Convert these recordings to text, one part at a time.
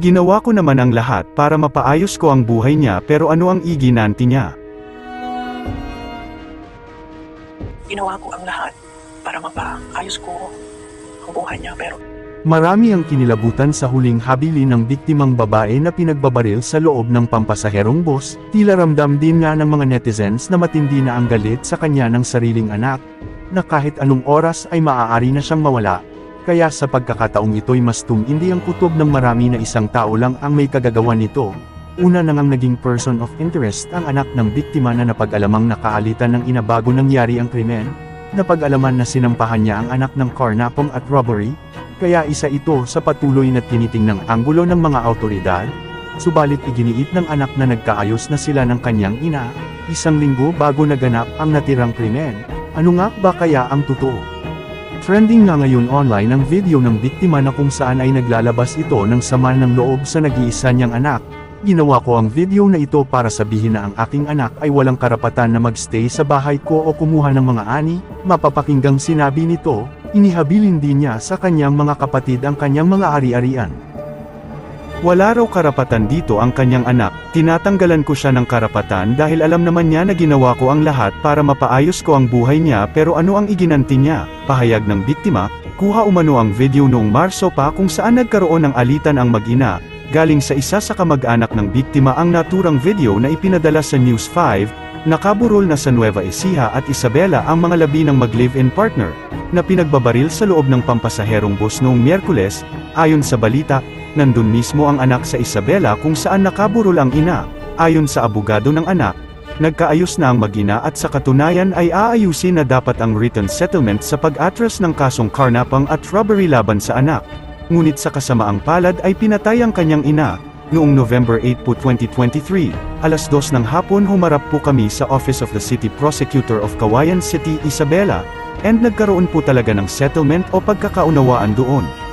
Ginawa ko naman ang lahat para mapaayos ko ang buhay niya pero ano ang iginanti niya? Ginawa ko ang lahat para mapaayos ko ang buhay niya pero Marami ang kinilabutan sa huling habili ng biktimang babae na pinagbabaril sa loob ng pampasaherong bus, tila ramdam din nga ng mga netizens na matindi na ang galit sa kanya ng sariling anak, na kahit anong oras ay maaari na siyang mawala. Kaya sa pagkakataong ito'y mas tumindi ang kutob ng marami na isang tao lang ang may kagagawa nito. Una na ngang naging person of interest ang anak ng biktima na napag-alamang nakaalitan ng ina bago nangyari ang krimen, napag-alaman na sinampahan niya ang anak ng carnapong at robbery, kaya isa ito sa patuloy na tinitingnang anggulo ng mga autoridad, subalit iginiit ng anak na nagkaayos na sila ng kanyang ina, isang linggo bago naganap ang natirang krimen. Ano nga ba kaya ang totoo? Trending nga ngayon online ang video ng biktima na kung saan ay naglalabas ito ng sama ng loob sa nag-iisa niyang anak. Ginawa ko ang video na ito para sabihin na ang aking anak ay walang karapatan na magstay sa bahay ko o kumuha ng mga ani, mapapakinggang sinabi nito, inihabilin din niya sa kanyang mga kapatid ang kanyang mga ari-arian. Wala raw karapatan dito ang kanyang anak, tinatanggalan ko siya ng karapatan dahil alam naman niya na ginawa ko ang lahat para mapaayos ko ang buhay niya pero ano ang iginanti niya, pahayag ng biktima, kuha umano ang video noong Marso pa kung saan nagkaroon ng alitan ang mag-ina, galing sa isa sa kamag-anak ng biktima ang naturang video na ipinadala sa News 5, nakaburol na sa Nueva Ecija at Isabela ang mga labi ng mag-live-in partner, na pinagbabaril sa loob ng pampasaherong bus noong Miyerkules, ayon sa balita, nandun mismo ang anak sa Isabela kung saan nakaburol ang ina, ayon sa abogado ng anak, nagkaayos na ang mag-ina at sa katunayan ay aayusin na dapat ang written settlement sa pag-atras ng kasong karnapang at robbery laban sa anak. Ngunit sa kasamaang palad ay pinatay ang kanyang ina, noong November 8 po 2023, alas 2 ng hapon humarap po kami sa Office of the City Prosecutor of Kawayan City, Isabela, and nagkaroon po talaga ng settlement o pagkakaunawaan doon.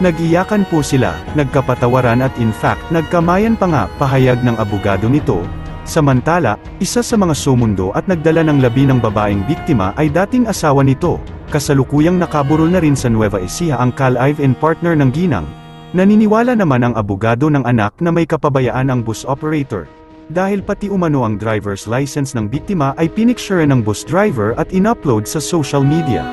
Nag-iyakan po sila, nagkapatawaran at in fact nagkamayan pa nga, pahayag ng abogado nito. Samantala, isa sa mga sumundo at nagdala ng labi ng babaeng biktima ay dating asawa nito, kasalukuyang nakaburol na rin sa Nueva Ecija ang Cal-Ive partner ng Ginang. Naniniwala naman ang abogado ng anak na may kapabayaan ang bus operator. Dahil pati umano ang driver's license ng biktima ay pinicture ng bus driver at in-upload sa social media.